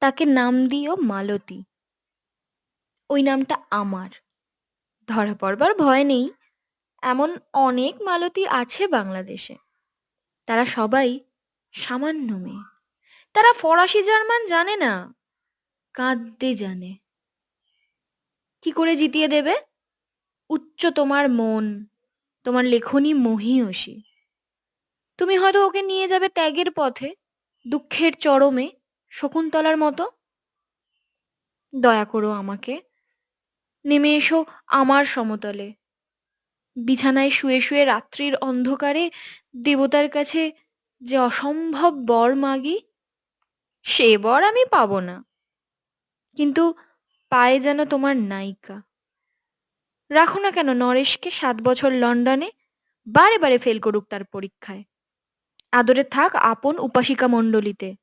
তাকে নাম দিও মালতী। ওই নামটা আমার। ধরা পড়বার ভয় নেই। এমন অনেক মালতী আছে বাংলাদেশে। তারা সবাই সামান্য মেয়ে। তারা ফরাসি, জার্মান জানে না। কাঁদতে জানে। কি করে জিতিয়ে দেবে? উচ্চ তোমার মন। তোমার লেখনী মহীয়সী। তুমি হয়তো ওকে নিয়ে যাবে ত্যাগের পথে, দুঃখের চরমে। শকুন্তলার মতো? দয়া করো আমাকে। নেমে এসো আমার সমতলে। বিছানায় শুয়ে শুয়ে রাত্রির অন্ধকারে দেবতার কাছে যে অসম্ভব বর মাগি, সে বর আমি পাবো না। কিন্তু পায়ে যেন তোমার নায়িকা। রাখো না কেন নরেশকে সাত বছর লন্ডনে বারে বারে ফেল করুক তার পরীক্ষায়। আদরে থাক আপন উপাসিকা মণ্ডলীতে।